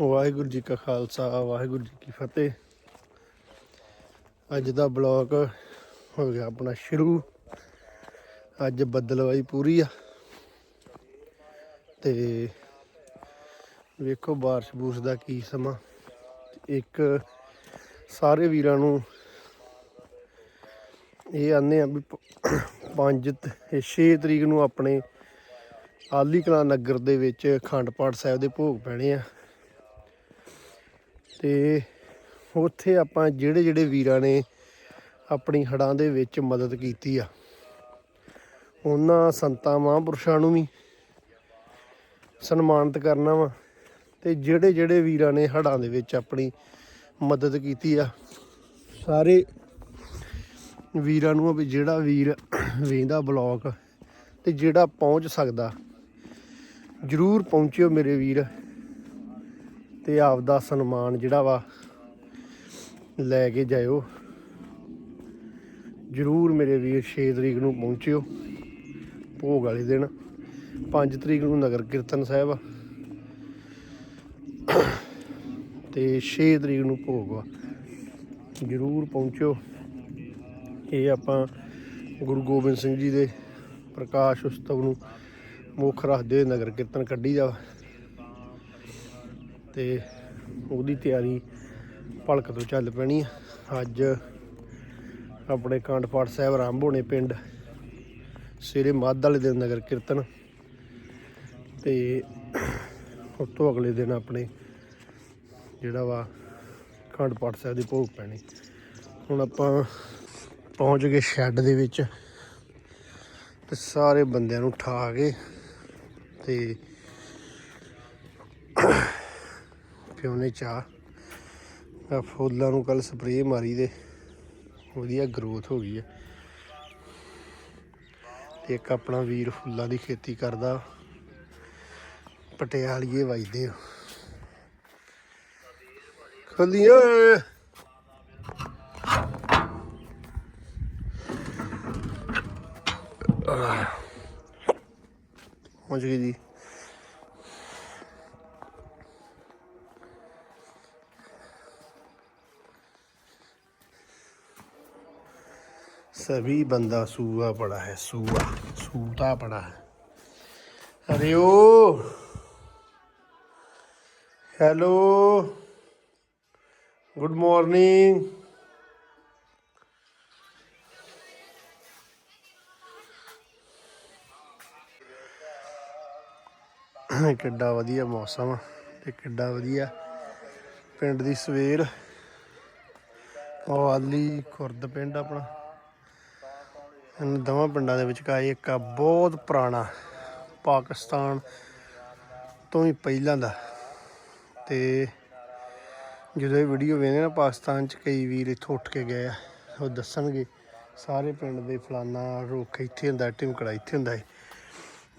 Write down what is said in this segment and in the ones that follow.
ਵਾਹਿਗੁਰੂ ਜੀ ਕਾ ਖਾਲਸਾ, ਵਾਹਿਗੁਰੂ ਜੀ ਕੀ ਫਤਿਹ। ਅੱਜ ਦਾ ਬਲੌਗ ਹੋ ਗਿਆ ਆਪਣਾ ਸ਼ੁਰੂ। ਅੱਜ ਬੱਦਲਵਾਈ ਪੂਰੀ ਆ। ਤੇ ਵੇਖੋ ਬਾਰਿਸ਼ ਬੂਰਸ਼ ਦਾ ਕੀ ਸਮਾਂ। ਇੱਕ ਸਾਰੇ ਵੀਰਾਂ ਨੂੰ ਇਹ ਆਨੇ ਆ ਵੀ 5 ਤੇ 6 ਤਰੀਕ ਨੂੰ ਆਪਣੇ ਆਲੀ ਕਲਾਂ ਨਗਰ ਦੇ ਵਿੱਚ ਅਖੰਡ ਪਾਠ ਸਾਹਿਬ ਦੇ ਭੋਗ ਪੈਣੇ ਆ। ਤੇ ਉੱਥੇ ਆਪਾਂ ਜਿਹੜੇ ਜਿਹੜੇ ਵੀਰਾਂ ਨੇ ਆਪਣੀ ਹੜਾਂ ਦੇ ਵਿੱਚ ਮਦਦ ਕੀਤੀ ਆ। ਉਹਨਾਂ ਸੰਤਾਂ, ਮਹਾਂਪੁਰਸ਼ਾਂ ਨੂੰ ਵੀ ਸਨਮਾਨਿਤ ਕਰਨਾ ਵਾ ਤੇ ਜਿਹੜੇ ਜਿਹੜੇ ਵੀਰਾਂ ਨੇ ਹੜਾਂ ਦੇ ਵਿੱਚ ਆਪਣੀ ਮਦਦ ਕੀਤੀ ਆ, ਸਾਰੇ ਵੀਰਾਂ ਨੂੰ ਵੀ ਜਿਹੜਾ ਵੀਰ ਵੇਂਦਾ ਬਲੌਗ ਤੇ ਜਿਹੜਾ ਪਹੁੰਚ ਸਕਦਾ, ਜਰੂਰ ਪਹੁੰਚਿਓ ਮੇਰੇ ਵੀਰ। ਤੇ ਆਪ ਦਾ ਸਨਮਾਨ ਜਿਹੜਾ ਵਾ ਲੈ ਕੇ ਜਾਇਓ। ਜਰੂਰ ਮੇਰੇ ਵੀਰ 6 ਤਰੀਕ ਨੂੰ ਪਹੁੰਚਿਓ, ਭੋਗ ਵਾਲੇ ਦਿਨ। 5 ਤਰੀਕ ਨੂੰ ਨਗਰ ਕੀਰਤਨ ਸਾਹਿਬ। ਆ ਤੇ 6 ਤਰੀਕ ਨੂੰ ਭੋਗ ਵਾ। ਜਰੂਰ ਪਹੁੰਚਿਓ। ਇਹ ਆਪਾਂ ਗੁਰੂ ਗੋਬਿੰਦ ਸਿੰਘ ਜੀ ਦੇ ਪ੍ਰਕਾਸ਼ ਉਤਸਵ ਨੂੰ ਮੁੱਖ ਰੱਖਦੇ ਹੋਏ ਨਗਰ ਕੀਰਤਨ ਕੱਢੀ ਜਾ ਤੇ ਉਹਦੀ ਤਿਆਰੀ ਭਲਕ ਤੋਂ ਚੱਲ ਪੈਣੀ ਆ। ਅੱਜ ਆਪਣੇ ਕਾਂਡ ਪਾਠ ਸਾਹਿਬ ਆਰੰਭ ਹੋਣੇ ਪਿੰਡ, ਸਵੇਰੇ ਮੱਧ ਵਾਲੇ ਦਿਨ ਨਗਰ ਕੀਰਤਨ ਤੇ ਉਸ ਤੋਂ ਅਗਲੇ ਦਿਨ ਆਪਣੇ ਜਿਹੜਾ ਵਾ ਖੰਡ ਪਾਠ ਸਾਹਿਬ ਦੇ ਭੋਗ ਪੈਣੇ। ਹੁਣ ਆਪਾਂ ਪਹੁੰਚ ਗਏ ਸ਼ੈੱਡ ਦੇ ਵਿੱਚ ਤੇ ਸਾਰੇ ਬੰਦਿਆਂ ਨੂੰ ਠਾ ਕੇ ਤੇ ਪਿਉਨੇ ਚਾਹ। ਆ ਫੁੱਲਾਂ ਨੂੰ ਕੱਲ ਸਪਰੇਅ ਮਾਰੀ ਦੇ। ਵਧੀਆ ਗਰੋਥ ਹੋ ਗਈ ਹੈ ਇੱਕ ਆਪਣਾ ਵੀਰ ਫੁੱਲਾਂ ਦੀ ਖੇਤੀ ਕਰਦਾ। ਪਟਿਆਲੀਏ ਵਜਦੇ ਹੋ ਖਲੀਆਂ ਪਹੁੰਚ ਗਈ ਜੀ। सभी बंदा सूआ पड़ा है सूआ सूता पड़ा है अरे ओ हेलो गुड मॉर्निंग ਕਿੱਡਾ ਵਧੀਆ ਮੌਸਮ ਆ ਤੇ ਕਿੱਡਾ ਵਧੀਆ ਪਿੰਡ ਦੀ ਸਵੇਰ ਉਹ ਆਲੀ ਖੁਰਦ ਪਿੰਡ ਆਪਣਾ ਇਹਨਾਂ ਦੋਵਾਂ ਪਿੰਡਾਂ ਦੇ ਵਿਚਕਾਰ ਇੱਕ ਆ ਬਹੁਤ ਪੁਰਾਣਾ ਪਾਕਿਸਤਾਨ ਤੋਂ ਹੀ ਪਹਿਲਾਂ ਦਾ। ਤੇ ਜਦੋਂ ਇਹ ਵੀਡੀਓ ਵੇਖਦੇ ਨਾ ਪਾਕਿਸਤਾਨ ਚ ਕਈ ਵੀਰ ਇੱਥੋਂ ਉੱਠ ਕੇ ਗਏ ਆ, ਉਹ ਦੱਸਣਗੇ, ਸਾਰੇ ਪਿੰਡ ਦੇ ਫਲਾਨਾ ਰੁੱਖ ਇੱਥੇ ਹੁੰਦਾ ਢਿਮਕੜਾ ਇੱਥੇ ਹੁੰਦਾ ਹੈ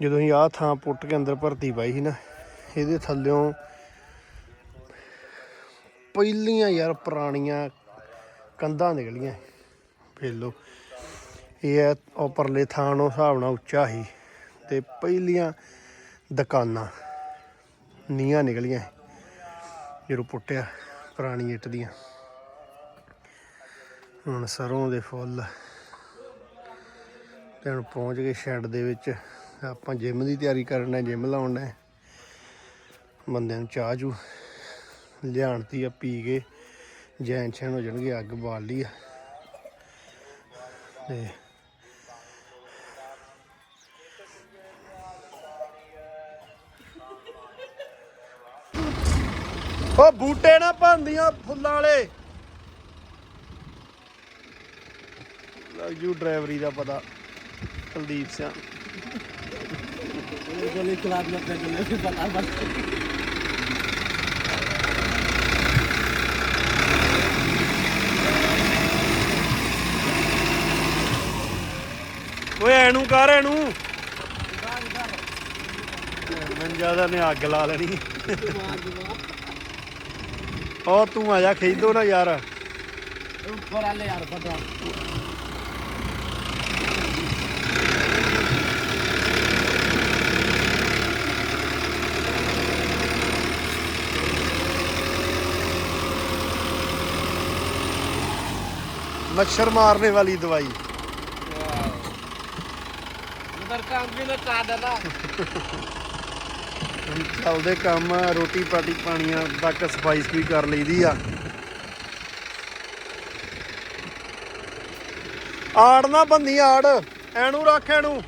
ਜਦੋਂ ਅਸੀਂ ਆਹ ਥਾਂ ਪੁੱਟ ਕੇ ਅੰਦਰ ਭਰਤੀ ਪਾਈ ਸੀ ਨਾ, ਇਹਦੇ ਥੱਲਿਓਂ ਪਹਿਲੀਆਂ ਯਾਰ ਪੁਰਾਣੀਆਂ ਕੰਧਾਂ ਨਿਕਲੀਆਂ ਵੇਖ ਲਓ ਇਹ ਹੈ ਉਹ ਪਰਲੇ ਥਾਂ ਨੂੰ ਹਿਸਾਬ ਨਾਲ ਉੱਚਾ ਹੀ ਤੇ ਪਹਿਲੀਆਂ ਦੁਕਾਨਾਂ ਨੀਆਂ ਨਿਕਲੀਆਂ ਜਦੋਂ ਪੁੱਟਿਆ ਪੁਰਾਣੀ ਇੱਟ ਦੀਆਂ। ਹੁਣ ਸਰੋਂ ਦੇ ਫੁੱਲ ਤੇ ਹੁਣ ਪਹੁੰਚ ਗਏ ਸ਼ੈੱਡ ਦੇ ਵਿੱਚ। ਆਪਾਂ ਜਿਮ ਦੀ ਤਿਆਰੀ ਕਰਨ ਹੈ ਜਿਮ ਲਾਉਣ ਹੈ ਬੰਦਿਆਂ ਨੂੰ ਚਾਹ ਚੂ ਲਿਆਣਤੀ ਆ, ਪੀ ਕੇ ਜੈਨ ਛੈਨ ਹੋ ਜਾਣਗੇ, ਅੱਗ ਬਾਲ ਲਈ ਆ। ਤੇ ਉਹ ਬੂਟੇ ਨਾ ਭੰਦੀਆਂ ਫੁੱਲਾਂ ਵਾਲੇ। ਲੱਗ ਜੂ ਡਰਾਈਵਰੀ ਦਾ ਪਤਾ ਕੁਲਦੀਪ ਸਿੰਘ ਮੇਰੇ ਕੋਲ ਇੱਕ ਲਾਤ ਲੱਗ ਗਈ ਸੀ ਪਤਾ ਬਸ। ਓਏ ਐਨੂੰ ਕਰ ਐਨੂੰ। ਮੈਂ ਜ਼ਿਆਦਾ ਨੇ ਅੱਗ ਲਾ ਲੈਣੀ। और तू आजा खरीदो ना यार ऊपर आले यार पता मच्छर मारने वाली दवाई उधर काम भी ना चाह देना ਚੱਲਦੇ ਕੰਮ, ਰੋਟੀ ਪਾਟੀ ਪਾਣੀਆਂ ਤੱਕ ਸਫ਼ਾਈ ਸਫੂਈ ਕਰ ਲਈਦੀ ਆ। ਆੜ ਨਾ ਬੰਨੀ ਆੜ ਐਨੂੰ ਰੱਖ ਐਨੂੰ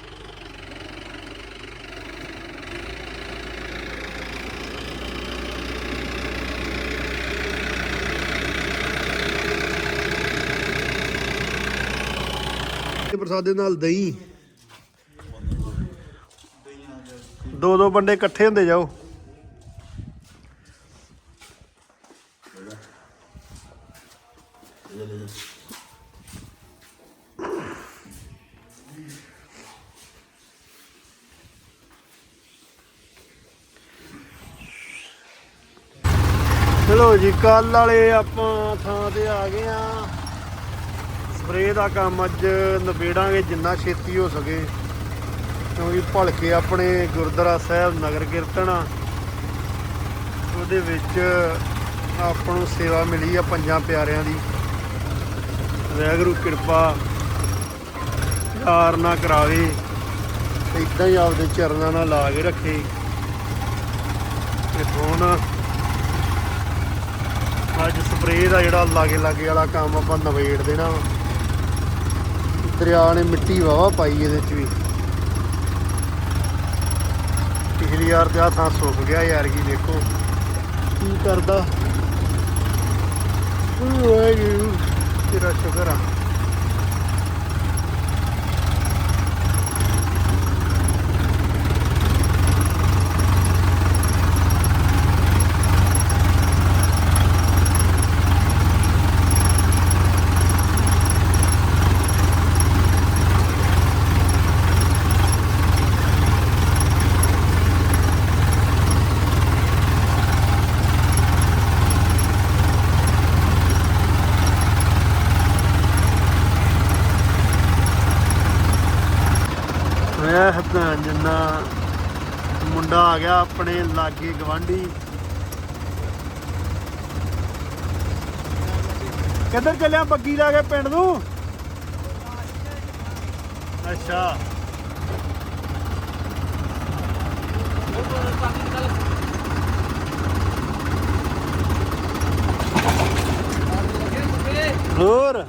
ਇਹ ਪ੍ਰਸਾਦੇ ਨਾਲ ਦਹੀਂ। ਦੋ ਦੋ ਬੰਦੇ ਇਕੱਠੇ ਹੁੰਦੇ ਜਾਓ। ਚਲੋ ਜੀ ਕੱਲ ਵਾਲੇ ਆਪਾਂ ਥਾਂ ਤੇ ਆ ਗਏ ਆ ਸਪਰੇਅ ਦਾ ਕੰਮ ਅੱਜ ਨਿਬੇੜਾਂਗੇ, ਜਿੰਨਾ ਛੇਤੀ ਹੋ ਸਕੇ। ਕਿਉਂਕਿ ਭਲਕੇ ਆਪਣੇ ਗੁਰਦੁਆਰਾ ਸਾਹਿਬ ਨਗਰ ਕੀਰਤਨ ਆ। ਉਹਦੇ ਵਿੱਚ ਆਪਾਂ ਨੂੰ ਸੇਵਾ ਮਿਲੀ ਆ ਪੰਜਾਂ ਪਿਆਰਿਆਂ ਦੀ। ਵਾਹਿਗੁਰੂ ਕਿਰਪਾ ਯਾਰ ਨਾ ਕਰਾਵੇ ਇਦਾਂ ਹੀ ਆਪਦੇ ਚਰਨਾਂ ਨਾਲ ਲਾ ਕੇ ਰੱਖੇ। ਤੇ ਹੁਣ ਅੱਜ ਸਪਰੇਅ ਦਾ ਜਿਹੜਾ ਲਾਗੇ ਲਾਗੇ ਵਾਲਾ ਕੰਮ ਆਪਾਂ ਨਵੇੜ ਦੇਣਾ ਦਰਿਆ ਨੇ ਮਿੱਟੀ ਵਾਵਾ ਪਾਈ ਇਹਦੇ ਚ ਵੀ। ਪਿਛਲੀ ਵਾਰ ਤੇ ਆਹ ਥਾਂ ਸੁੱਕ ਗਿਆ ਯਾਰ ਕੀ ਦੇਖੋ। ਕੀ ਕਰਦਾ? ਵਾਹਿਗੁਰੂ ਤੇਰਾ ਸ਼ੁਕਰ ਆ ਵੇਖ ਤਾਂ ਜਿੰਨਾ ਮੁੰਡਾ ਆ ਗਿਆ ਆਪਣੇ ਲਾਗੇ ਗਵਾਂਢੀ। ਕਿੱਧਰ ਚੱਲਿਆ ਬੱਗੀ ਲਾ ਕੇ ਪਿੰਡ ਨੂੰ? ਅੱਛਾ। ਹੋਰ।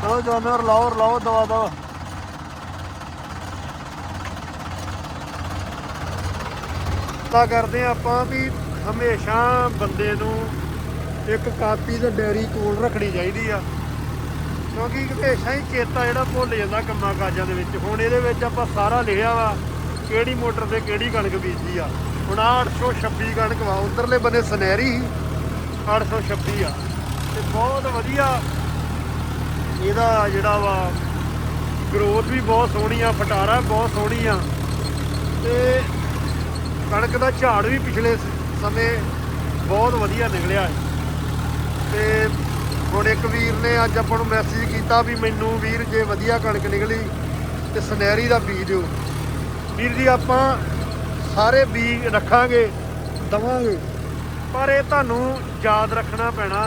ਚਲੋ ਜਾਨਵਰ ਲਾਓ ਲਾਓ ਦਵਾ ਦਵਾ ਤਾਂ ਕਰਦੇ ਹਾਂ ਆਪਾਂ ਵੀ ਹਮੇਸ਼ਾ ਬੰਦੇ ਨੂੰ ਇੱਕ ਕਾਪੀ ਤੇ ਡੈਰੀ ਕੋਲ ਰੱਖਣੀ ਚਾਹੀਦੀ ਆ। ਕਿਉਂਕਿ ਹਮੇਸ਼ਾ ਹੀ ਚੇਤਾ ਜਿਹੜਾ ਭੁੱਲ ਜਾਂਦਾ ਕੰਮਾਂ ਕਾਜਾਂ ਦੇ ਵਿੱਚ। ਹੁਣ ਇਹਦੇ ਵਿੱਚ ਆਪਾਂ ਸਾਰਾ ਲਿਖਿਆ ਵਾ, ਕਿਹੜੀ ਮੋਟਰ ਤੇ ਕਿਹੜੀ ਕਣਕ ਬੀਜੀ ਆ। ਹੁਣ ਆਹ 826 ਕਣਕ ਵਾ, ਉਧਰਲੇ ਬੰਨੇ ਸੁਨਹਿਰੀ ਸੀ 826 ਆ। ਤੇ ਬਹੁਤ ਵਧੀਆ ਇਹਦਾ ਜਿਹੜਾ ਵਾ ਗਰੋਥ ਵੀ ਬਹੁਤ ਸੋਹਣੀ ਆ, ਫਟਾਰਾ ਬਹੁਤ ਸੋਹਣੀ ਆ। ਤੇ ਕਣਕ ਦਾ ਝਾੜ ਵੀ ਪਿਛਲੇ ਸਮੇਂ ਬਹੁਤ ਵਧੀਆ ਨਿਕਲਿਆ ਹੈ। ਤੇ ਹੁਣ ਇੱਕ ਵੀਰ ਨੇ ਅੱਜ ਆਪਾਂ ਨੂੰ ਮੈਸੇਜ ਕੀਤਾ ਵੀ ਮੈਨੂੰ ਵੀਰ ਜੇ ਵਧੀਆ ਕਣਕ ਨਿਕਲੀ ਤੇ ਸੁਨਹਿਰੀ ਦਾ ਬੀਜ ਦਿਓ। ਵੀਰ ਜੀ, ਆਪਾਂ ਸਾਰੇ ਬੀਜ ਰੱਖਾਂਗੇ, ਦਵਾਂਗੇ, ਪਰ ਇਹ ਤੁਹਾਨੂੰ ਯਾਦ ਰੱਖਣਾ ਪੈਣਾ,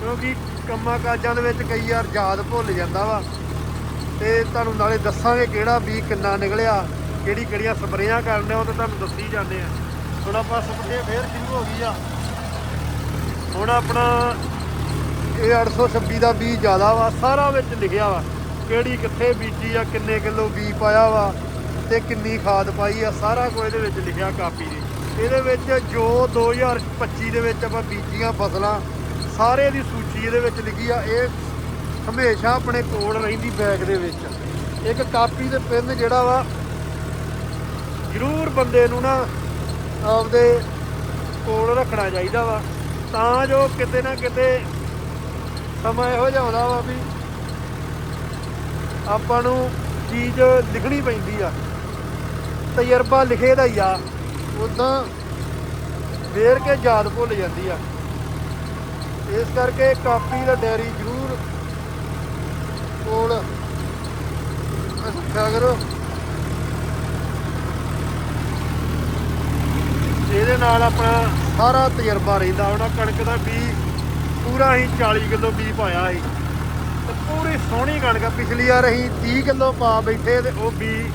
ਕਿਉਂਕਿ ਕੰਮਾਂ ਕਾਜਾਂ ਦੇ ਵਿੱਚ ਕਈ ਵਾਰ ਯਾਦ ਭੁੱਲ ਜਾਂਦਾ ਵਾ। ਤੇ ਤੁਹਾਨੂੰ ਨਾਲੇ ਦੱਸਾਂਗੇ ਕਿਹੜਾ ਬੀ ਕਿੰਨਾ ਨਿਕਲਿਆ। ਕਿਹੜੀ ਕਿਹੜੀਆਂ ਸਪਰੇਆਂ ਕਰਨੇ ਉਹ ਤਾਂ ਤੁਹਾਨੂੰ ਦੱਸੀ ਜਾਂਦੇ ਆ। ਹੁਣ ਆਪਾਂ ਸਪਰੇਅ ਫੇਰ ਸ਼ੁਰੂ ਹੋ ਗਈ ਆ। ਹੁਣ ਆਪਣਾ ਇਹ 826 ਦਾ ਬੀਜ ਜ਼ਿਆਦਾ ਵਾ, ਸਾਰਾ ਵਿੱਚ ਲਿਖਿਆ ਵਾ, ਕਿਹੜੀ ਕਿੱਥੇ ਬੀਜੀ ਆ, ਕਿੰਨੇ ਕਿਲੋ ਬੀ ਪਾਇਆ ਵਾ ਤੇ ਕਿੰਨੀ ਖਾਦ ਪਾਈ ਆ, ਸਾਰਾ ਕੁਝ ਇਹਦੇ ਵਿੱਚ ਲਿਖਿਆ ਕਾਪੀ ਦੇ ਇਹਦੇ ਵਿੱਚ ਜੋ 2025 ਦੇ ਵਿੱਚ ਆਪਾਂ ਬੀਜੀਆਂ ਫਸਲਾਂ, ਸਾਰੇ ਦੀ ਸੂਚੀ ਇਹਦੇ ਵਿੱਚ ਲਿਖੀ ਆ, ਇਹ ਹਮੇਸ਼ਾ ਆਪਣੇ ਕੋਲ ਰਹਿੰਦੀ ਬੈਗ ਦੇ ਵਿੱਚ। ਇੱਕ ਕਾਪੀ ਤੇ ਪਿੰਨ ਜਿਹੜਾ ਵਾ ਜ਼ਰੂਰ ਬੰਦੇ ਨੂੰ ਨਾ ਆਪਦੇ ਕੋਲ ਰੱਖਣਾ ਚਾਹੀਦਾ ਵਾ। ਤਾਂ ਜੋ ਕਿਤੇ ਨਾ ਕਿਤੇ ਸਮਾਂ ਇਹੋ ਜਿਹਾ ਆਉਂਦਾ ਵਾ ਵੀ ਆਪਾਂ ਨੂੰ ਚੀਜ਼ ਲਿਖਣੀ ਪੈਂਦੀ ਆ। ਤਜਰਬਾ ਲਿਖੇ ਦਾ ਹੀ ਆ। ਉਦਾਂ ਵੇਰ ਕੇ ਯਾਦ ਭੁੱਲ ਜਾਂਦੀ ਆ। ਇਸ ਕਰਕੇ ਕਾਪੀ ਦਾ ਡਾਇਰੀ ਜ਼ਰੂਰ ਕੋਲ ਰੱਖਿਆ ਕਰੋ। ਇਹਦੇ ਨਾਲ ਆਪਣਾ ਸਾਰਾ ਤਜਰਬਾ ਰਹਿੰਦਾ ਉਹਨਾਂ ਕਣਕ ਦਾ ਬੀ ਪੂਰਾ ਹੀ 40 ਕਿਲੋ ਬੀ ਪਾਇਆ ਸੀ। ਤੇ ਪੂਰੀ ਸੋਹਣੀ ਕਣਕ ਆ। ਪਿਛਲੀ ਵਾਰ ਅਸੀਂ 30 ਕਿਲੋ ਪਾ ਬੈਠੇ ਤੇ ਉਹ ਬੀ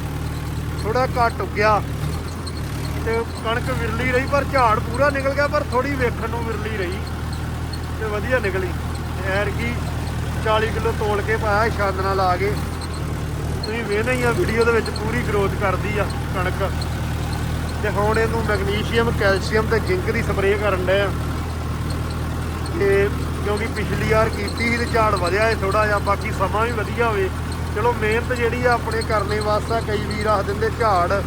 ਥੋੜਾ ਘੱਟ ਉੱਗਿਆ। ਤੇ ਕਣਕ ਵਿਰਲੀ ਰਹੀ, ਪਰ ਝਾੜ ਪੂਰਾ ਨਿਕਲ ਗਿਆ, ਪਰ ਥੋੜੀ ਵੇਖਣ ਨੂੰ ਵਿਰਲੀ ਰਹੀ। ਤੇ ਵਧੀਆ ਨਿਕਲੀ। ਐਰ ਕੀ 40 ਕਿਲੋ ਤੋਲ ਕੇ ਪਾਇਆ ਛਾਂਦਨਾ ਲਾ ਕੇ। ਤੁਸੀਂ ਵੇਖਦੇ ਹੀ ਆ ਵੀਡੀਓ ਦੇ ਵਿੱਚ ਪੂਰੀ ਗਰੋਥ ਕਰਦੀ ਆ ਕਣਕ। ਤੇ ਹੁਣ ਇਹਨੂੰ ਮੈਗਨੀਸ਼ੀਅਮ, ਕੈਲਸ਼ੀਅਮ ਤੇ ਜ਼ਿੰਕ ਦੀ ਸਪਰੇਅ ਕਰਨ ਡਏ ਆ। ਤੇ ਕਿਉਂਕਿ ਪਿਛਲੀ ਵਾਰ ਕੀਤੀ ਸੀ ਤੇ ਝਾੜ ਵਧਿਆ ਹੈ ਥੋੜਾ ਜਿਹਾ, ਬਾਕੀ ਸਮਾਂ ਵੀ ਵਧੀਆ ਹੋਵੇ। ਚਲੋ ਮਿਹਨਤ ਜਿਹੜੀ ਆ ਆਪਣੇ ਕਰਨੇ ਵਾਸਤੇ ਕਈ ਵੀਰ ਆਖ ਦਿੰਦੇ ਝਾੜ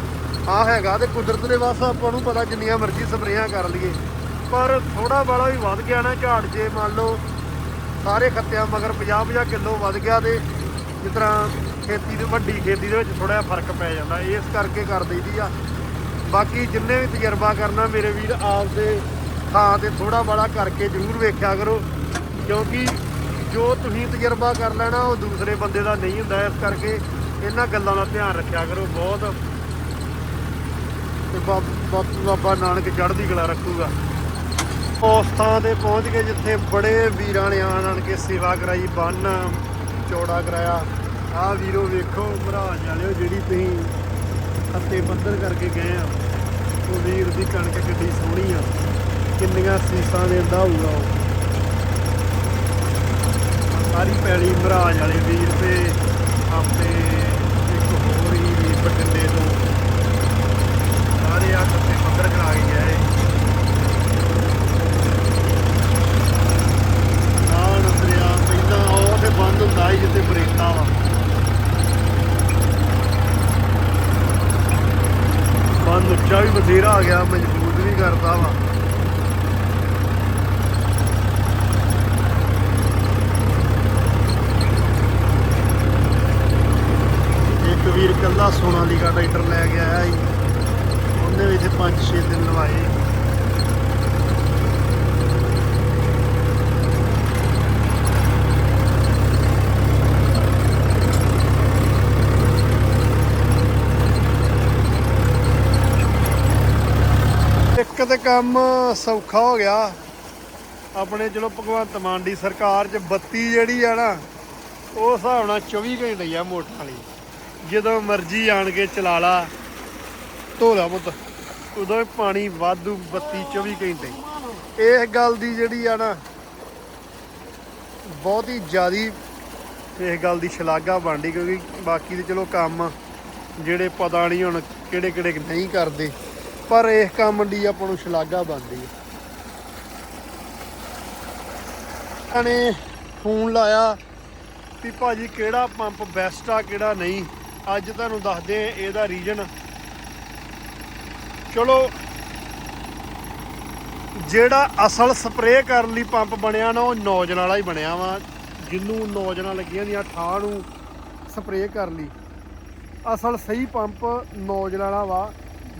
ਆ ਹੈਗਾ ਤੇ ਕੁਦਰਤ ਦੇ ਵਾਸਤੇ ਆਪਾਂ ਨੂੰ ਪਤਾ ਜਿੰਨੀਆਂ ਮਰਜ਼ੀ ਸਪਰੇਆਂ ਕਰ ਲਈਏ। ਪਰ ਥੋੜਾ ਬਾਲਾ ਵੀ ਵੱਧ ਗਿਆ ਨਾ ਝਾੜ, ਜੇ ਮੰਨ ਲਓ ਸਾਰੇ ਖੱਤਿਆਂ ਮਗਰ 50 50 ਕਿਲੋ ਵੱਧ ਗਿਆ ਤੇ ਜਿਸ ਤਰ੍ਹਾਂ ਖੇਤੀ ਦੀ ਵੱਡੀ ਖੇਤੀ ਦੇ ਵਿੱਚ ਥੋੜਾ ਜਿਹਾ ਫ਼ਰਕ ਪੈ ਜਾਂਦਾ, ਇਸ ਕਰਕੇ ਕਰ ਦਈਦੀ ਆ। ਬਾਕੀ ਜਿੰਨੇ ਵੀ ਤਜਰਬਾ ਕਰਨਾ ਮੇਰੇ ਵੀਰ, ਆਪ ਦੇ ਥਾਂ ਤੇ ਥੋੜਾ ਬੜਾ ਕਰਕੇ ਜ਼ਰੂਰ ਵੇਖਿਆ ਕਰੋ। ਕਿਉਂਕਿ ਜੋ ਤੁਸੀਂ ਤਜਰਬਾ ਕਰ ਲੈਣਾ, ਉਹ ਦੂਸਰੇ ਬੰਦੇ ਦਾ ਨਹੀਂ ਹੁੰਦਾ। ਇਸ ਕਰਕੇ ਇਹਨਾਂ ਗੱਲਾਂ ਦਾ ਧਿਆਨ ਰੱਖਿਆ ਕਰੋ ਬਹੁਤ। ਤੇ ਬਾਬਾ ਨਾਨਕ ਚੜ੍ਹਦੀ ਕਲਾ ਰੱਖੂਗਾ। ਉਸ ਥਾਂ ਤੇ ਪਹੁੰਚ ਕੇ ਜਿੱਥੇ ਬੜੇ ਵੀਰਾਂ ਨੇ ਆਣ ਆਣ ਕੇ ਸੇਵਾ ਕਰਾਈ, ਬੰਨ ਚੌੜਾ ਕਰਾਇਆ। ਆਹ ਵੀਰੋ ਵੇਖੋ ਮਹਾਰਾਜ ਵਾਲਿਓ ਜਿਹੜੀ ਤੁਸੀਂ ਹੱਤੇ ਪੱਧਰ ਕਰਕੇ ਗਏ ਆ। ਉਹ ਵੀਰ ਦੀ ਕਣਕ ਕਿੱਡੀ ਸੋਹਣੀ ਆ। ਕਿੰਨੀਆਂ ਸੀਸਾਂ ਦੇ ਹੋਊਗਾ ਉਹ। ਸਾਰੀ ਪੈਲੀ ਮਹਾਰਾਜ ਵਾਲੇ ਵੀਰ ਤੇ ਆਪਣੇ ਇੱਕ ਹੋਰ ਹੀ ਵੀਰ ਬਠਿੰਡੇ ਤੋਂ। ਸਾਰੇ ਆ ਕੱਤੇ ਪੱਧਰ ਕਰਾ ਕੇ ਗਏ ਨਾਲ ਦਰਿਆ ਪਹਿਲਾਂ ਉਹ ਤੇ ਬੰਦ ਹੁੰਦਾ ਸੀ ਜਿੱਥੇ ਬਰੇਤਾ ਵਾ। ਬੰਦ, ਉੱਚਾ ਵੀ ਬਥੇਰਾ ਆ ਗਿਆ, ਮਜ਼ਬੂਤ ਵੀ ਕਰਦਾ ਵਾ। ਇੱਕ ਵੀਰ ਕੱਲਾ ਸੋਨਾਲੀਕਾ ਟਰੈਕਟਰ ਲੈ ਕੇ ਆਇਆ ਸੀ। ਉਹਦੇ ਵਿੱਚ ਇੱਥੇ 5-6 ਦਿਨ ਲਵਾਏ ਇੱਕ ਤੇ ਕੰਮ ਸੌਖਾ ਹੋ ਗਿਆ। ਆਪਣੇ ਚਲੋ ਭਗਵੰਤ ਮਾਨ ਦੀ ਸਰਕਾਰ 'ਚ ਬੱਤੀ ਜਿਹੜੀ ਆ ਨਾ, ਉਹ ਹਿਸਾਬ ਨਾਲ 24 ਘੰਟੇ ਆ ਮੋਟਰ ਵਾਲੀ। ਜਦੋਂ ਮਰਜ਼ੀ ਆਣ ਕੇ ਚਲਾ ਲਾ। ਧੋਲਾ ਪੁੱਤ। ਉਦੋਂ ਪਾਣੀ ਵਾਧੂ ਬੱਤੀ 24 ਘੰਟੇ। ਇਸ ਗੱਲ ਦੀ ਜਿਹੜੀ ਆ ਨਾ, ਬਹੁਤ ਹੀ ਜ਼ਿਆਦੀ ਇਸ ਗੱਲ ਦੀ ਸ਼ਲਾਘਾ ਬਣਦੀ ਕਿਉਂਕਿ ਬਾਕੀ ਦੇ ਚਲੋ ਕੰਮ ਜਿਹੜੇ ਪਤਾ ਨਹੀਂ ਹੁਣ ਕਿਹੜੇ ਕਿਹੜੇ ਨਹੀਂ ਕਰਦੇ। ਪਰ ਇਸ ਕੰਮ ਦੀ ਆਪਾਂ ਨੂੰ ਸ਼ਲਾਘਾ ਬਣਦੀ ਹੈ। ਨੇ ਫੋਨ ਲਾਇਆ ਵੀ ਭਾਜੀ ਕਿਹੜਾ ਪੰਪ ਬੈਸਟ ਆ, ਕਿਹੜਾ ਨਹੀਂ। ਅੱਜ ਤੁਹਾਨੂੰ ਦੱਸਦੇ ਆ ਇਹਦਾ ਰੀਜਨ ਚਲੋ, ਜਿਹੜਾ ਅਸਲ ਸਪਰੇਅ ਕਰਨ ਲਈ ਪੰਪ ਬਣਿਆ ਨਾ, ਉਹ ਨੌਜਨ ਵਾਲਾ ਹੀ ਬਣਿਆ ਵਾ। ਜਿਹਨੂੰ ਨੌਜਨਾਂ ਲੱਗੀਆਂ ਦੀਆਂ ਠਾਹ ਨੂੰ ਸਪਰੇਅ ਕਰ ਲਈ। ਅਸਲ ਸਹੀ ਪੰਪ ਨੌਜਨ ਵਾਲਾ ਵਾ।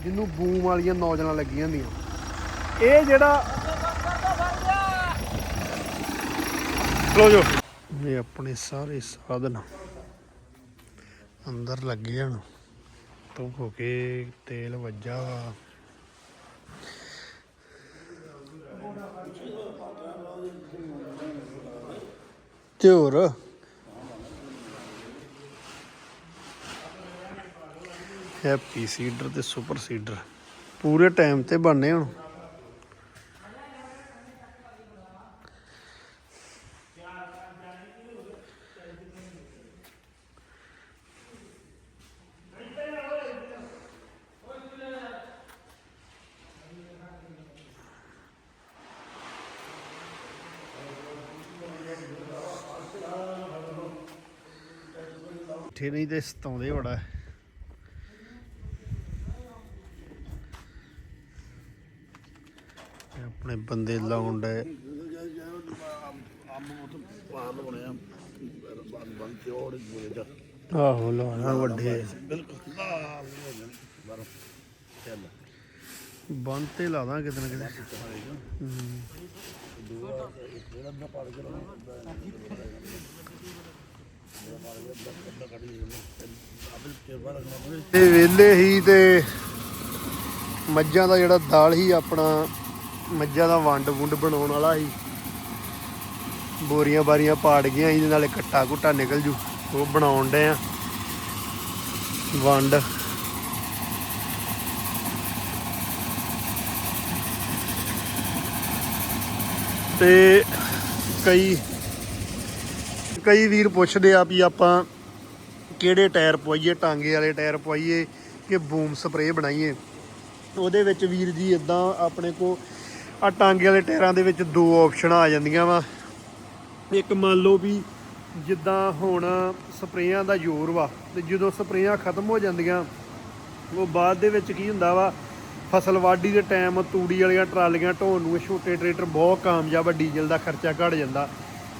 ਜਿਹਨੂੰ ਬੂਮ ਵਾਲੀਆਂ ਨੌਜਨਾਂ ਲੱਗੀਆਂ ਹੁੰਦੀਆਂ। ਇਹ ਜਿਹੜਾ ਚਲੋ ਜੋ। ਇਹ ਆਪਣੇ ਸਾਰੇ ਸਾਧਨ ਅੰਦਰ ਲੱਗੇ ਹਨ ਤੋਂ ਹੋ ਕੇ ਤੇਲ ਵੱਜਾ ਵਾ। ਤੇ ਹੋਰ ਹੈਪੀ ਸੀਡਰ ਤੇ ਸੁਪਰ ਸੀਡਰ। ਪੂਰੇ ਟਾਈਮ ਤੇ ਬਣਨੇ ਹੁਣ। ਠੇ ਨਹੀਂ ਤੇ ਸਤਾਉਂਦੇ ਬੜਾ ਇਹ ਆਪਣੇ ਬੰਦੇ ਲਾਉਣ ਦੇ ਆਹੋ, ਲਾਉਣਾ ਵੱਡੇ। ਬੰਦ ਤੇ ਲਾਦਾ ਕਿਤੇ ਨਾ ਕਿਤੇ। ਤੇ ਵੇਲੇ ਹੀ ਤੇ ਮੱਝਾਂ ਦਾ ਜਿਹੜਾ ਦਾਲ ਹੀ ਆਪਣਾ ਮੱਝਾਂ ਦਾ ਵੰਡ ਵੁੰਡ ਬਣਾਉਣ ਵਾਲਾ ਸੀ। ਬੋਰੀਆਂ ਬਾਰੀਆਂ ਪਾੜ ਗਈਆਂ ਇਹਦੇ ਨਾਲੇ ਕੱਟਾ ਕੁੱਟਾ ਨਿਕਲ ਜੂ। ਉਹ ਬਣਾਉਣ ਡੇ ਆ। ਵੰਡ। ਤੇ ਕਈ ਕਈ ਵੀਰ ਪੁੱਛਦੇ ਆ ਵੀ ਆਪਾਂ ਕਿਹੜੇ ਟਾਇਰ ਪਵਾਈਏ ਟਾਂਗੇ ਵਾਲੇ ਟਾਇਰ ਪਵਾਈਏ ਕਿ ਬੂਮ ਸਪਰੇਅ ਬਣਾਈਏ। ਉਹਦੇ ਵਿੱਚ ਵੀਰ ਜੀ ਇਦਾਂ ਆਪਣੇ ਕੋ ਆ ਟਾਂਗੇ ਵਾਲੇ ਟਾਇਰਾਂ ਦੇ ਵਿੱਚ ਦੋ ਆਪਸ਼ਨਾਂ ਆ ਜਾਂਦੀਆਂ ਵਾ। ਇੱਕ ਮੰਨ ਲਓ ਵੀ ਜਿੱਦਾਂ ਹੁਣ ਸਪਰੇਆਂ ਦਾ ਜ਼ੋਰ ਵਾ ਤੇ ਜਦੋਂ ਸਪਰੇਆਂ ਖਤਮ ਹੋ ਜਾਂਦੀਆਂ, ਉਹ ਬਾਅਦ ਦੇ ਵਿੱਚ ਕੀ ਹੁੰਦਾ ਵਾ, ਫਸਲ ਵਾਢੀ ਦੇ ਟਾਈਮ ਤੂੜੀ ਵਾਲੀਆਂ ਟਰਾਲੀਆਂ ਢੋਣ ਨੂੰ ਛੋਟੇ ਟਰੈਕਟਰ ਬਹੁਤ ਕਾਮਯਾਬ ਆ, ਡੀਜ਼ਲ ਦਾ ਖਰਚਾ ਘਟ ਜਾਂਦਾ।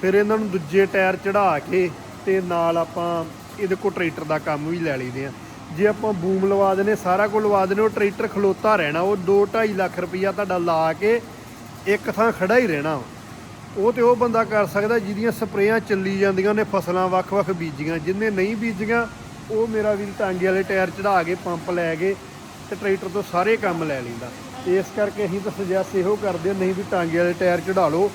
ਫਿਰ ਇਹਨਾਂ ਨੂੰ ਦੂਜੇ ਟਾਇਰ ਚੜਾ ਕੇ ਤੇ ਨਾਲ ਆਪਾਂ ਇਹਦੇ ਕੋਲ ਟਰੈਕਟਰ ਦਾ ਕੰਮ ਵੀ ਲੈ ਲਈਦੇ ਆ। ਜੇ ਆਪਾਂ ਬੂਮ ਲਵਾ ਦਨੇ ਸਾਰਾ ਕੁਝ ਲਵਾ ਦਨੇ ਉਹ ਟਰੈਕਟਰ ਖਲੋਤਾ ਰਹਿਣਾ, ਉਹ 2.5 ਲੱਖ ਰੁਪਈਆ ਤੁਹਾਡਾ ਲਾ ਕੇ ਇੱਕ ਥਾਂ ਖੜਾ ਹੀ ਰਹਿਣਾ ਉਹ ਤੇ ਉਹ ਬੰਦਾ ਕਰ ਸਕਦਾ ਜਿਹਦੀਆਂ ਸਪਰੇਆਂ ਚੱਲੀ ਜਾਂਦੀਆਂ ਨੇ, ਫਸਲਾਂ ਵੱਖ-ਵੱਖ ਬੀਜੀਆਂ, ਜਿੰਨੇ ਨਹੀਂ ਬੀਜੀਆਂ, ਉਹ ਮੇਰਾ ਵੀਰ ਟਾਂਗੇ ਵਾਲੇ ਟਾਇਰ ਚੜਾ ਕੇ, ਪੰਪ ਲੈ ਕੇ ਤੇ ਟਰੈਕਟਰ ਤੋਂ ਸਾਰੇ ਕੰਮ ਲੈ ਲੈਂਦਾ। ਇਸ ਕਰਕੇ ਅਸੀਂ ਤਾਂ ਸੁਜੈਸਟ ਇਹੋ ਕਰਦੇ ਨਹੀਂ ਵੀ ਟਾਂਗੇ ਵਾਲੇ ਟਾਇਰ ਚੜਾ ਲਓ,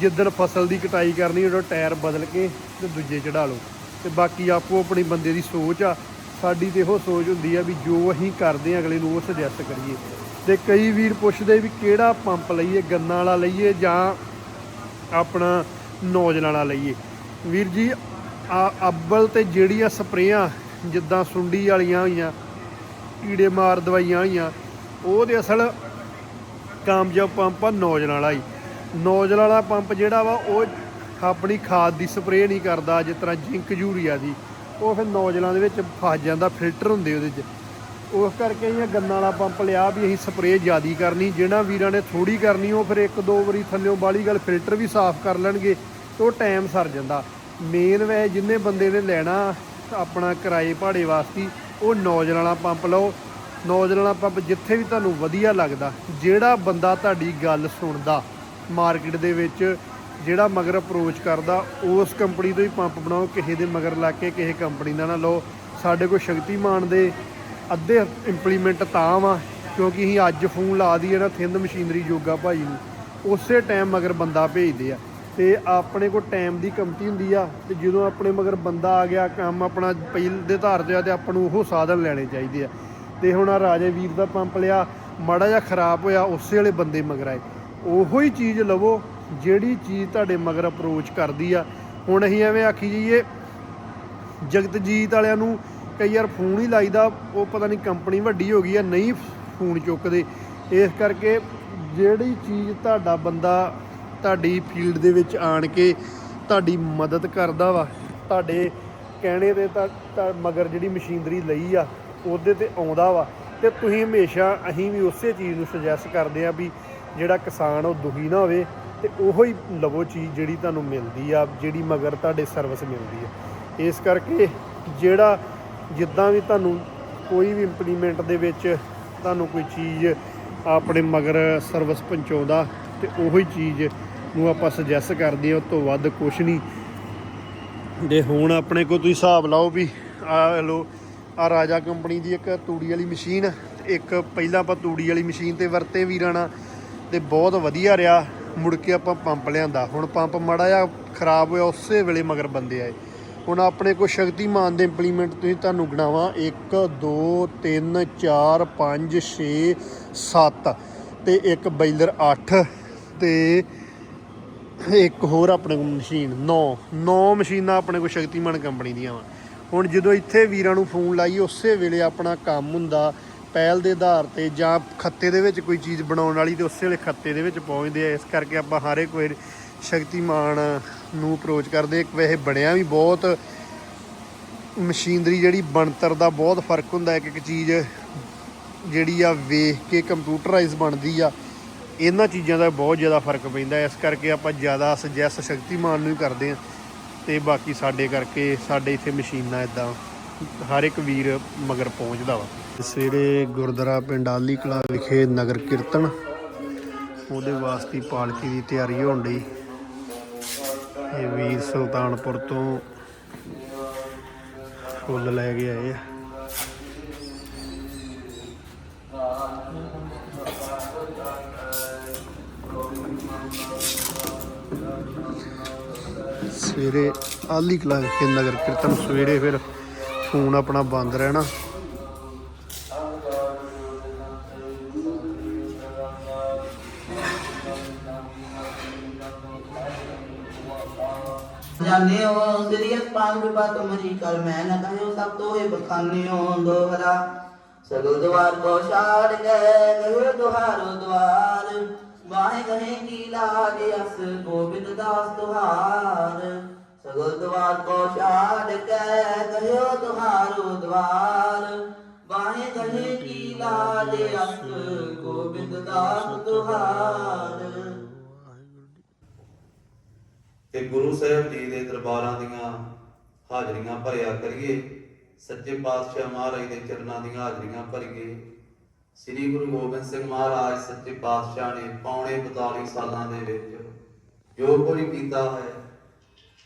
ਜਿੱਦਣ ਫਸਲ ਦੀ ਕਟਾਈ ਕਰਨੀ, ਉਦੋਂ ਟਾਇਰ ਬਦਲ ਕੇ ਤੇ ਦੂਜੇ ਚੜਾ ਲਓ। ਤੇ ਬਾਕੀ ਆਪੋ ਆਪਣੀ ਬੰਦੇ ਦੀ ਸੋਚ ਆ ਸਾਡੀ ਤੇ ਉਹ ਸੋਚ ਹੁੰਦੀ ਆ ਵੀ ਜੋ ਅਸੀਂ ਕਰਦੇ ਆ ਅਗਲੇ ਨੂੰ ਉਹ ਸੁਜੈਸਟ ਕਰੀਏ। ਤੇ ਕਈ ਵੀਰ ਪੁੱਛਦੇ ਵੀ ਕਿਹੜਾ ਪੰਪ ਲਈਏ, ਗੰਨਾ ਵਾਲਾ ਲਈਏ ਜਾਂ ਆਪਣਾ ਨੌਜਲ ਵਾਲਾ ਲਈਏ। ਵੀਰ ਜੀ ਅੱਬਲ ਤੇ ਜਿਹੜੀਆਂ ਸਪਰੇਆਂ ਜਿੱਦਾਂ ਸੁੰਡੀ ਵਾਲੀਆਂ ਹੋਈਆਂ, ਕੀੜੇ ਮਾਰ ਦਵਾਈਆਂ ਹੋਈਆਂ ਉਹ ਦੇ ਅਸਲ ਕਾਮਯਾਬ ਪੰਪ ਆ ਨੌਜਲ ਵਾਲਾ ਹੀ। ਨੌਜਲ ਵਾਲਾ ਪੰਪ ਜਿਹੜਾ ਵਾ, ਉਹ ਆਪਣੀ ਖਾਦ ਦੀ ਸਪਰੇਅ ਨਹੀਂ ਕਰਦਾ, ਜਿਸ ਤਰ੍ਹਾਂ ਜਿੰਕ ਯੂਰੀਆ ਦੀ। ਉਹ ਫਿਰ ਨੌਜਲਾਂ ਦੇ ਵਿੱਚ ਫਸ ਜਾਂਦਾ, ਫਿਲਟਰ ਹੁੰਦੇ ਉਹਦੇ 'ਚ। ਉਸ ਕਰਕੇ ਇਹ ਗੰਨਾਂ ਵਾਲਾ ਪੰਪ ਲਿਆ ਵੀ ਅਸੀਂ ਸਪਰੇਅ ਜ਼ਿਆਦੀ ਕਰਨੀ, ਜਿਹਨਾਂ ਵੀਰਾਂ ਨੇ ਥੋੜੀ ਕਰਨੀ, ਉਹ ਫਿਰ ਇੱਕ ਦੋ ਵਾਰੀ ਥੱਲਿਓਂ ਬਾਲੀ ਗੱਲ ਫਿਲਟਰ ਵੀ ਸਾਫ਼ ਕਰ ਲੈਣਗੇ, ਤੇ ਉਹ ਟਾਈਮ ਸਰ ਜਾਂਦਾ। ਮੇਨ ਵੈ ਜਿੰਨੇ ਬੰਦੇ ਨੇ ਲੈਣਾ ਆਪਣਾ ਕਿਰਾਏ ਭਾੜੇ ਵਾਸਤੇ, ਉਹ ਨੌਜਲ ਵਾਲਾ ਪੰਪ ਲਓ। ਨੌਜਲ ਵਾਲਾ ਪੰਪ ਜਿੱਥੇ ਵੀ ਤੁਹਾਨੂੰ ਵਧੀਆ ਲੱਗਦਾ, ਜਿਹੜਾ ਬੰਦਾ ਤੁਹਾਡੀ ਗੱਲ ਸੁਣਦਾ, ਮਾਰਕੀਟ ਦੇ ਵਿੱਚ ਜਿਹੜਾ ਮਗਰ ਅਪਰੋਚ ਕਰਦਾ, ਉਸ ਕੰਪਨੀ ਤੋਂ ਹੀ ਪੰਪ ਬਣਾਓ, ਕਿਸੇ ਦੇ ਮਗਰ ਲੱਗ ਕੇ ਕਿਸੇ ਕੰਪਨੀ ਦਾ ਨਾ ਲਓ। ਸਾਡੇ ਕੋਲ ਸ਼ਕਤੀਮਾਨ ਦੇ ਅੱਧੇ ਇੰਪਲੀਮੈਂਟ ਤਾਂ ਵਾ, ਕਿਉਂਕਿ ਅਸੀਂ ਅੱਜ ਫੋਨ ਲਾ ਦਈਏ ਨਾ, ਥਿੰਦ ਮਸ਼ੀਨਰੀ ਜੋਗਾ ਭਾਈ ਨੂੰ। ਉਸੇ ਟਾਈਮ ਮਗਰ ਬੰਦਾ ਭੇਜਦੇ ਆ। ਤੇ ਆਪਣੇ ਕੋਲ ਟਾਈਮ ਦੀ ਕਮਤੀ ਹੁੰਦੀ ਆ, ਤੇ ਜਦੋਂ ਆਪਣੇ ਮਗਰ ਬੰਦਾ ਆ ਗਿਆ, ਕੰਮ ਆਪਣਾ ਪਹਿਲ ਦੇ ਧਾਰ ਤੇ ਆ, ਤੇ ਆਪਾਂ ਨੂੰ ਉਹ ਸਾਧਨ ਲੈਣੇ ਚਾਹੀਦੇ ਆ। ਤੇ ਹੁਣ ਆ ਰਾਜੇ ਵੀਰ ਦਾ ਪੰਪ ਲਿਆ, ਮਾੜਾ ਜਿਹਾ ਖਰਾਬ ਹੋਇਆ, ਉਸੇ ਵਾਲੇ ਬੰਦੇ ਮਗਰ ਆਏ। ਉਹੋ ਹੀ ਚੀਜ਼ ਲਵੋ ਜਿਹੜੀ ਚੀਜ਼ ਤੁਹਾਡੇ ਮਗਰ ਅਪਰੋਚ ਕਰਦੀ ਆ, ਹੁਣ ਅਸੀਂ ਐਵੇਂ ਆਖੀ ਜਾਈਏ, ਜਗਤਜੀਤ ਵਾਲਿਆਂ ਨੂੰ ਕਈ ਵਾਰ ਫੋਨ ਹੀ ਲਾਈਦਾ, ਉਹ ਪਤਾ ਨਹੀਂ ਕੰਪਨੀ ਵੱਡੀ ਹੋ ਗਈ ਆ, ਨਹੀਂ ਫੋਨ ਚੁੱਕਦੇ। ਇਸ ਕਰਕੇ ਜਿਹੜੀ ਚੀਜ਼ ਤੁਹਾਡਾ ਬੰਦਾ ਤੁਹਾਡੀ ਫੀਲਡ ਦੇ ਵਿੱਚ ਆਣ ਕੇ ਤੁਹਾਡੀ ਮਦਦ ਕਰਦਾ ਵਾ, ਤੁਹਾਡੇ ਕਹਿਣੇ ਤੇ ਤਾਂ ਤਾਂ ਮਗਰ ਜਿਹੜੀ ਮਸ਼ੀਨਰੀ ਲਈ ਆ, ਉਹਦੇ ਤੇ ਆਉਂਦਾ ਵਾ, ਤੇ ਤੁਸੀਂ ਹਮੇਸ਼ਾ ਅਸੀਂ ਵੀ ਉਸੇ ਚੀਜ਼ ਨੂੰ ਸੁਜੈਸਟ ਕਰਦੇ ਆ ਵੀ ਜਿਹੜਾ ਕਿਸਾਨ ਉਹ ਦੁਖੀ ਨਾ ਹੋਵੇ। ਤੇ ਉਹੋ ਹੀ ਲਵੋ ਚੀਜ਼ ਜਿਹੜੀ ਤੁਹਾਨੂੰ ਮਿਲਦੀ ਆ, ਜਿਹੜੀ ਮਗਰ ਤੁਹਾਡੇ ਸਰਵਿਸ ਮਿਲਦੀ ਆ। ਇਸ ਕਰਕੇ ਜਿਹੜਾ ਜਿੱਦਾਂ ਵੀ ਤੁਹਾਨੂੰ ਕੋਈ ਵੀ ਇੰਪਲੀਮੈਂਟ ਦੇ ਵਿੱਚ ਤੁਹਾਨੂੰ ਕੋਈ ਚੀਜ਼ ਆਪਣੇ ਮਗਰ ਸਰਵਿਸ ਪਹੁੰਚਾਉਂਦਾ ਤੇ ਉਹੋ ਹੀ ਚੀਜ਼ ਨੂੰ ਆਪਾਂ ਸੁਜੈਸਟ ਕਰਦੇ ਹਾਂ ਉਸ ਤੋਂ ਵੱਧ ਕੁਝ ਨਹੀਂ। ਜੇ ਹੁਣ ਆਪਣੇ ਕੋਲ ਤੁਸੀਂ ਹਿਸਾਬ ਲਾਓ ਵੀ, ਆ ਲੋ ਆ ਰਾਜਾ ਕੰਪਨੀ ਦੀ ਇੱਕ ਤੂੜੀ ਵਾਲੀ ਮਸ਼ੀਨ ਤੇ ਇੱਕ ਪਹਿਲਾਂ ਆਪਾਂ ਤੂੜੀ ਵਾਲੀ ਮਸ਼ੀਨ ਤੇ ਵਰਤੇ ਵੀ ਨਾਲ, ਤੇ ਬਹੁਤ ਵਧੀਆ ਰਿਹਾ। ਮੁੜ ਕੇ ਆਪਾਂ ਪੰਪ ਲਿਆਂਦਾ। ਹੁਣ ਪੰਪ ਮਾੜਾ ਜਿਹਾ ਖਰਾਬ ਹੋਇਆ, ਉਸੇ ਵੇਲੇ ਮਗਰ ਬੰਦੇ ਆਏ। ਹੁਣ ਆਪਣੇ ਕੋਲ ਸ਼ਕਤੀਮਾਨ ਦੇ ਇੰਪਲੀਮੈਂਟ ਤੁਸੀਂ ਤੁਹਾਨੂੰ ਗਣਾਵਾਂ। 1 2 3 4 5 6 7 ਤੇ ਇੱਕ ਬਾਈਲਰ 8 ਤੇ ਇੱਕ ਹੋਰ ਆਪਣੇ ਕੋਲ ਮਸ਼ੀਨ 9 9 ਮਸ਼ੀਨਾਂ ਆਪਣੇ ਕੋਲ ਸ਼ਕਤੀਮਾਨ ਕੰਪਨੀ ਦੀਆਂ ਵਾ। ਹੁਣ ਜਦੋਂ ਇੱਥੇ ਵੀਰਾਂ ਨੂੰ ਫੋਨ ਲਾਈ ਉਸੇ ਵੇਲੇ ਆਪਣਾ ਕੰਮ ਹੁੰਦਾ। ਪਹਿਲ ਦੇ ਆਧਾਰ ਤੇ ਜਾਂ ਖੱਤੇ ਦੇ ਵਿੱਚ ਕੋਈ ਚੀਜ਼ ਬਣਾਉਣ ਵਾਲੀ ਤੇ ਉਸੇ ਵੇਲੇ ਖੱਤੇ ਦੇ ਵਿੱਚ ਪਹੁੰਚਦੇ ਆ, ਇਸ ਕਰਕੇ ਆਪਾਂ ਹਰ ਇੱਕ ਵਾਰ ਸ਼ਕਤੀਮਾਨ ਨੂੰ ਅਪਰੋਚ ਕਰਦੇ ਇੱਕ ਵੈਸੇ ਬਣਿਆ ਵੀ ਬਹੁਤ, ਮਸ਼ੀਨਰੀ ਜਿਹੜੀ ਬਣਤਰ ਦਾ ਬਹੁਤ ਫ਼ਰਕ ਹੁੰਦਾ ਇੱਕ ਇੱਕ ਚੀਜ਼ ਜਿਹੜੀ ਆ ਵੇਖ ਕੇ ਕੰਪਿਊਟਰਾਈਜ਼ ਬਣਦੀ ਆ, ਇਹਨਾਂ ਚੀਜ਼ਾਂ ਦਾ ਬਹੁਤ ਜ਼ਿਆਦਾ ਫ਼ਰਕ ਪੈਂਦਾ ਇਸ ਕਰਕੇ ਆਪਾਂ ਜ਼ਿਆਦਾ ਸੁਜੈਸਟ ਸ਼ਕਤੀਮਾਨ ਨੂੰ ਹੀ ਕਰਦੇ ਆ ਤੇ ਬਾਕੀ ਸਾਡੇ ਕਰਕੇ, ਸਾਡੇ ਇੱਥੇ ਮਸ਼ੀਨਾਂ ਇਦਾਂ ਹਰ ਇੱਕ ਵੀਰ ਮਗਰ ਪਹੁੰਚਦਾ ਵਾ। ਸਵੇਰੇ ਗੁਰਦੁਆਰਾ ਪਿੰਡਾਲੀ ਕਲਾ ਵਿਖੇ ਨਗਰ ਕੀਰਤਨ। ਉਹਦੇ ਵਾਸਤੇ ਪਾਲਕੀ ਦੀ ਤਿਆਰੀ ਹੋਣ ਲਈ ਇਹ ਵੀਰ ਸੁਲਤਾਨਪੁਰ ਤੋਂ ਫੁੱਲ ਲੈ ਕੇ ਆਏ ਆ। ਸਵੇਰੇ ਆਲੀ ਕਲਾ ਵਿਖੇ ਨਗਰ ਕੀਰਤਨ। ਸਵੇਰੇ ਫਿਰ ਫੋਨ ਆਪਣਾ ਬੰਦ ਰਹਿਣਾ। ਹੋ ਸਿਰਿਅਸ ਪਾਂਗ ਬਾਤ ਮਰੀ ਕਰ ਮੈਂ ਨਾ ਕਹਿਓ ਸਭ ਤੋਏ ਬਖਾਨਿਓ ਦੋਹਰਾ ਸਗਲ ਦਵਾਰ ਕੋ ਛਾੜ ਕੇ ਗਏ ਦੁਹਾਰੋ ਦਵਾਰ। ਵਾਹੇ ਕਹੇ ਕੀ ਲਾਜ ਅਸ ਗੋਬਿੰਦ ਦਾਸ ਦੁਹਾਰ ਸਗਲ ਦਵਾਰ ਕੋ ਛਾੜ ਕੇ ਗਏ ਦੁਹਾਰੋ ਦਵਾਰ। ਵਾਹੇ ਕਹੇ ਕੀ ਲਾਜ ਅਸ ਗੋਬਿੰਦ ਦਾਸ ਦੁਹਾਰ ਤੇ ਗੁਰੂ ਸਾਹਿਬ ਜੀ ਦੇ ਦਰਬਾਰਾਂ ਦੀਆਂ ਹਾਜ਼ਰੀਆਂ ਭਰਿਆ ਕਰੀਏ, ਸੱਚੇ ਪਾਤਸ਼ਾਹ ਮਹਾਰਾਜ ਦੇ ਚਰਨਾਂ ਦੀਆਂ ਹਾਜ਼ਰੀਆਂ ਭਰੀਏ। ਸ੍ਰੀ ਗੁਰੂ ਗੋਬਿੰਦ ਸਿੰਘ ਮਹਾਰਾਜ ਸੱਚੇ ਪਾਤਸ਼ਾਹ ਨੇ ਪੌਣੇ 42 ਸਾਲਾਂ ਦੇ ਵਿੱਚ ਜੋ ਕੁਝ ਕੀਤਾ ਹੈ,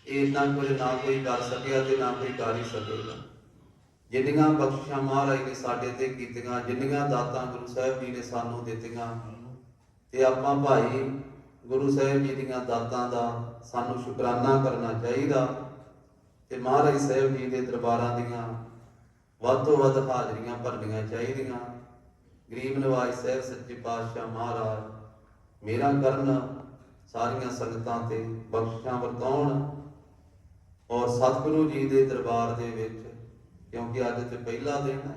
ਇਹ ਨਾ ਕੁਝ ਨਾ ਕੋਈ ਕਰ ਸਕਿਆ ਤੇ ਨਾ ਕੋਈ ਕਰ ਹੀ ਸਕੇਗਾ। ਜਿੰਨੀਆਂ ਬਖਸ਼ਿਸ਼ਾਂ ਮਹਾਰਾਜ ਨੇ ਸਾਡੇ ਤੇ ਕੀਤੀਆਂ, ਜਿੰਨੀਆਂ ਦਾਤਾਂ ਗੁਰੂ ਸਾਹਿਬ ਜੀ ਨੇ ਸਾਨੂੰ ਦਿੱਤੀਆਂ, ਤੇ ਆਪਾਂ ਭਾਈ ਗੁਰੂ ਸਾਹਿਬ ਜੀ ਦੀਆਂ ਦਾਤਾਂ ਦਾ ਸਾਨੂੰ ਸ਼ੁਕਰਾਨਾ ਕਰਨਾ ਚਾਹੀਦਾ ਤੇ ਮਹਾਰਾਜ ਸਾਹਿਬ ਜੀ ਦੇ ਦਰਬਾਰਾਂ ਦੀਆਂ ਵੱਧ ਤੋਂ ਵੱਧ ਹਾਜ਼ਰੀਆਂ ਭਰਨੀਆਂ ਚਾਹੀਦੀਆਂ। ਗਰੀਬ ਨਿਵਾਜ਼ ਸਾਹਿਬ, ਸੱਚੇ ਪਾਤਸ਼ਾਹ ਮਹਾਰਾਜ, ਮੇਰਾ ਕਰਨ ਸਾਰੀਆਂ ਸੰਗਤਾਂ ਤੇ ਬਖਸ਼ਾਂ ਵਰਤਾਉਣ ਔਰ ਸਤਿਗੁਰੂ ਜੀ ਦੇ ਦਰਬਾਰ ਦੇ ਵਿੱਚ, ਕਿਉਂਕਿ ਅੱਜ ਤੇ ਪਹਿਲਾ ਦਿਨ ਹੈ।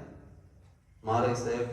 ਮਹਾਰਾਜ ਸਾਹਿਬ